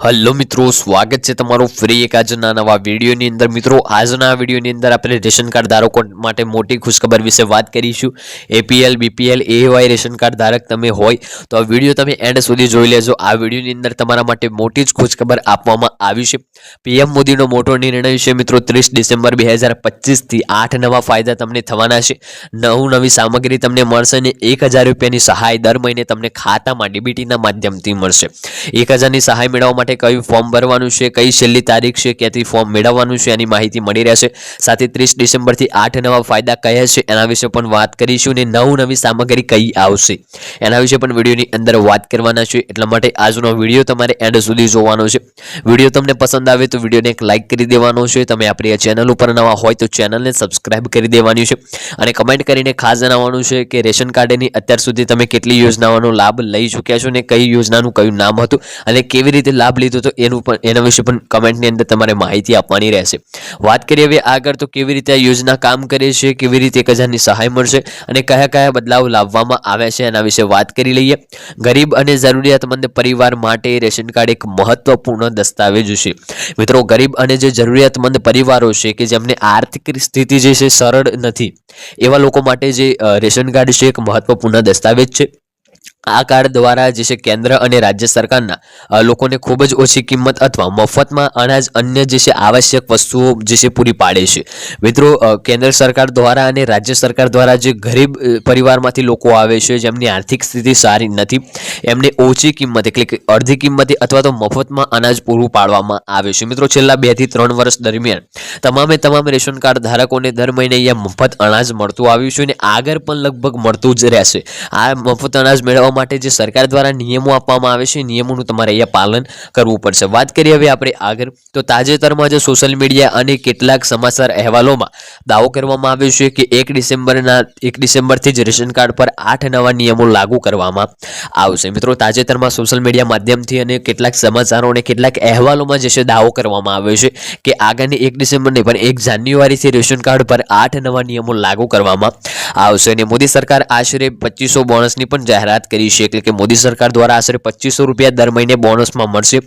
Hello મિત્રો, સ્વાગત છે તમારું ફ્રી એક આજના નવા વિડીયોની અંદર. મિત્રો, આજના વિડીયોની અંદર આપણે રેશન કાર્ડ ધારકો માટે મોટી ખુશખબર વિશે વાત કરીશું. APL BPL AY ration card ધારક તમે હોય તો આ વીડિયો તમે એન્ડ સુધી જોઈ લેજો. આ વિડીયોની અંદર તમારા માટે મોટી જ ખુશખબર આપવામાં આવી છે. પીએમ મોદીનો મોટો નિર્ણય છે મિત્રો, ત્રીસ ડિસેમ્બર બે હજાર પચીસથી આઠ નવા ફાયદા તમને થવાના છે. નવું નવી સામગ્રી તમને મળશે અને એક હજાર રૂપિયાની સહાય દર મહિને તમને ખાતામાં, ડીબીટીના માધ્યમથી મળશે. એક હજારની સહાય મેળવવા માટે કયું ફોર્મ ભરવાનું છે, કઈ છેલ્લી તારીખ છે, ક્યાંથી ફોર્મ મેળવવાનું છે, એની માહિતી મળી રહેશે. સાથે ત્રીસ ડિસેમ્બરથી આઠ નવા ફાયદા કયા છે, એના વિશે પણ વાત કરીશું ને નવું નવી સામગ્રી કઈ આવશે. એના વિશે પણ વિડીયોની અંદર વાત કરવાના છે, એટલા માટે આજનો વીડિયો તમારે એન્ડ સુધી જોવાનો છે. વીડિયો તમને પસંદ આવે તો વિડીયોને એક લાઇક કરી દેવાનો છે. તમે આપણી આ ચેનલ ઉપર નવા હોય તો ચેનલને સબસ્ક્રાઇબ કરી દેવાની છે. અને કમેન્ટ કરીને ખાસ જણાવવાનું છે કે રેશન કાર્ડની અત્યાર સુધી તમે કેટલી યોજનાઓનો લાભ લઈ ચૂક્યા છો ને કઈ યોજનાનું કયું નામ હતું અને કેવી રીતે લાભ લીધો તો એનું પણ, એના વિશે પણ કમેન્ટની અંદર તમારે માહિતી આપવાની રહેશે. વાત કરીએ હવે આગળ તો કેવી રીતે આ યોજના કામ કરે છે, કેવી રીતે એક હજારની સહાય મળશે અને કયા કયા બદલાવ લાવવામાં આવ્યા છે એના વિશે વાત કરી લઈએ. ગરીબ અને જરૂરિયાતમંદ પરિવાર માટે રેશન કાર્ડ એક મહત્વપૂર્ણ દસ્તાવેજ છે. મિત્રો, ગરીબ અને જે જરૂરિયાતમંદ પરિવારો છે કે જેમને આર્થિક સ્થિતિ જે છે સરળ નથી, એવા લોકો માટે જે રેશન કાર્ડ છે એક મહત્વપૂર્ણ દસ્તાવેજ છે. આ કાર્ડ દ્વારા જે છે કેન્દ્ર અને રાજ્ય સરકારના લોકોને ખૂબ જ ઓછી કિંમત અથવા મફતમાં અનાજ, અન્ય જે છે આવશ્યક વસ્તુઓ જે છે પૂરી પાડે છે. મિત્રો કેન્દ્ર સરકાર દ્વારા અને રાજ્ય સરકાર દ્વારા જે ગરીબ પરિવારમાંથી લોકો આવે છે, જેમની આર્થિક સ્થિતિ સારી નથી, એમને ઓછી કિંમત એટલે કે અડધી કિંમતે અથવા તો મફતમાં અનાજ પૂરું પાડવામાં આવે છે. મિત્રો, છેલ્લા બેથી ત્રણ વર્ષ દરમિયાન તમામે તમામ રેશન કાર્ડ ધારકોને દર મહિને અહીંયા મફત અનાજ મળતું આવ્યું છે અને આગળ પણ લગભગ મળતું જ રહેશે. આ મફત અનાજ મેળવવા માટે જે સરકાર દ્વારા નિયમો આપવામાં આવે છે નિયમોનું તમારે અહીંયા પાલન કરવું પડશે. વાત કરીએ હવે આપણે આગળ. તો તાજેતરમાં જે સોશિયલ મીડિયા અને કેટલાક સમાચાર અહેવાલોમાં દાવો કરવામાં આવ્યો છે કે એક ડિસેમ્બરના, એક ડિસેમ્બરથી જ રેશન કાર્ડ પર આઠ નવા નિયમો લાગુ કરવામાં આવશે. મિત્રો, તાજેતરમાં સોશિયલ મીડિયા માધ્યમથી અને કેટલાક સમાચારો અને કેટલાક અહેવાલોમાં જે છે દાવો કરવામાં આવ્યો છે કે આગામી એક ડિસેમ્બર નહીં, પણ એક જાન્યુઆરીથી રેશન કાર્ડ પર આઠ નવા નિયમો લાગુ કરવામાં આવશે. અને મોદી સરકાર આશરે પચીસો બોનસની પણ જાહેરાત કરી છે. એટલે કે મોદી સરકાર દ્વારા આશરે પચીસો રૂપિયા દર મહિને બોનસમાં મળશે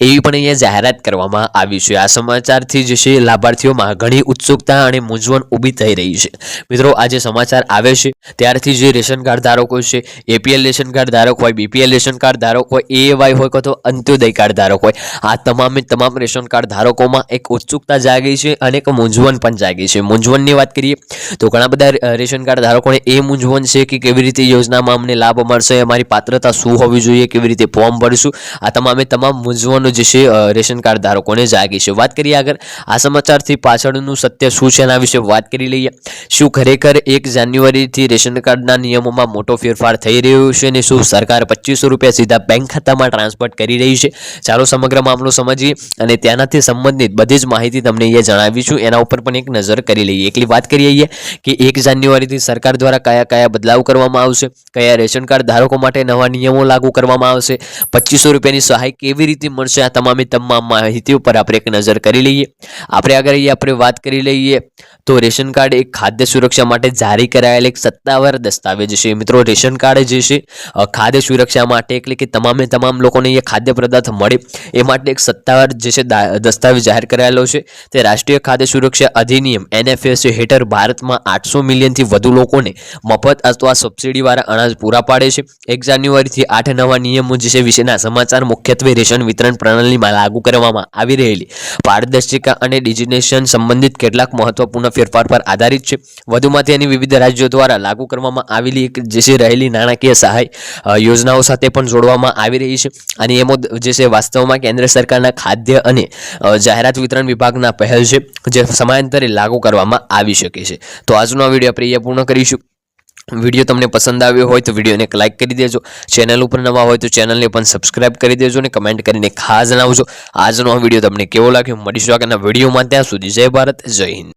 એવી પણ અહીંયા જાહેરાત કરવામાં આવી છે. આ સમાચારથી જે છે, લાભાર્થીઓમાં ઘણી ઉત્સુકતા અને મૂંઝવણ ઊભી થઈ રહી છે. મિત્રો, આ જે સમાચાર આવે છે, ત્યારથી જે રેશન કાર્ડ ધારકો છે, એપીએલ રેશન કાર્ડ ધારક હોય, બીપીએલ રેશન કાર્ડ ધારક હોય, એવાય હોય કે તો અંત્યોદય કાર્ડ ધારક હોય, આ તમામે તમામ રેશન કાર્ડ ધારકોમાં એક ઉત્સુકતા જાગી છે અને એક મૂંઝવણ પણ જાગી છે. મૂંઝવણની વાત કરીએ તો ઘણા બધા રેશન કાર્ડ ધારકોને એ મૂંઝવણ છે કે કેવી રીતે યોજનામાં અમને લાભ મળશે અમારી પાત્રતા શું હોવી જોઈએ, કેવી રીતે ફોર્મ ભરશું, આ તમામે તમામ મૂંઝવણો જે છે રેશન કાર્ડ ધારકોને જાગી છે. વાત કરીએ આગળ, આ સમાચારથી પાછળનું સત્ય શું છે એના વિશે વાત કરી લઈએ. શું ખરેખર એક જાન્યુઆરીથી રેશન કાર્ડના નિયમોમાં મોટો ફેરફાર થઈ રહ્યો છે અને શું સરકાર પચીસો રૂપિયા સીધા બેંક ખાતામાં ટ્રાન્સફર કરી રહી છે? ચાલો સમગ્ર મામલો સમજીએ અને તેનાથી સંબંધિત બધી જ માહિતી તમને અહીંયા જણાવીશું એના ઉપર પણ એક નજર કરી લઈએ. એકલી વાત કરીએ અહીંયા કે એક જાન્યુઆરીથી સરકાર દ્વારા કયા કયા બદલાવ કરવામાં આવશે, કયા રેશન કાર્ડ ધારકો માટે નવા નિયમો લાગુ કરવામાં આવશે. પચીસો રૂપિયાની સહાય કેવી રીતે મળશે? આ તમામે તમામ માહિતી ઉપર આપણે એક નજર કરી લઈએ. આપણે આગળ એ આપણે વાત કરી લઈએ. તો રેશન કાર્ડ એક ખાદ્ય સુરક્ષા માટે જારી કરાયેલ એક સત્તાવાર દસ્તાવેજ છે. મિત્રો, રેશન કાર્ડ જે છે ખાદ્ય સુરક્ષા માટે એટલે કે તમામે તમામ લોકોને એ ખાદ્ય પદાર્થ મળે એ માટે એક સત્તાવાર જે છે દસ્તાવેજ જાહેર કરાયેલો છે. તે રાષ્ટ્રીય ખાદ્ય સુરક્ષા અધિનિયમ એનએફએસ હેઠળ ભારતમાં આઠસો મિલિયનથી વધુ લોકોને મફત અથવા સબસિડીવાળા અનાજ પૂરા પાડે છે. એક જાન્યુઆરીથી આઠ નવા નિયમો જે છે વિશેના સમાચાર મુખ્યત્વે રેશન વિતરણ પ્રણાલીમાં લાગુ કરવામાં આવી રહેલી. પારદર્શિકા અને ડિજિટેશન સંબંધિત કેટલાક મહત્વપૂર્ણ ફેરફાર પર આધારિત છે. વધુમાં તેની વિવિધ રાજ્યો દ્વારા લાગુ કરવામાં આવેલી એક જે છે રહેલી નાણાકીય સહાય યોજનાઓ સાથે પણ જોડવામાં આવી રહી છે. અને એમો જે છે વાસ્તવમાં કેન્દ્ર સરકારના ખાદ્ય અને જાહેરાત વિતરણ વિભાગના પહેલ છે, જે સમયાંતરે લાગુ કરવામાં આવી શકે છે. તો આજનો આ વીડિયો આપણે પૂર્ણ કરીશું. વીડિયો તમને પસંદ આવ્યો હોય તો વિડીયોને એક લાઇક કરી દેજો. ચેનલ ઉપર નવા હોય તો ચેનલને પણ સબસ્ક્રાઇબ કરી દેજો અને કમેન્ટ કરીને ખાસ જણાવજો. આજનો આ વીડિયો તમને કેવો લાગ્યો? મળીશું આગળના વિડીયોમાં. ત્યાં સુધી જય ભારત, જય હિન્દ.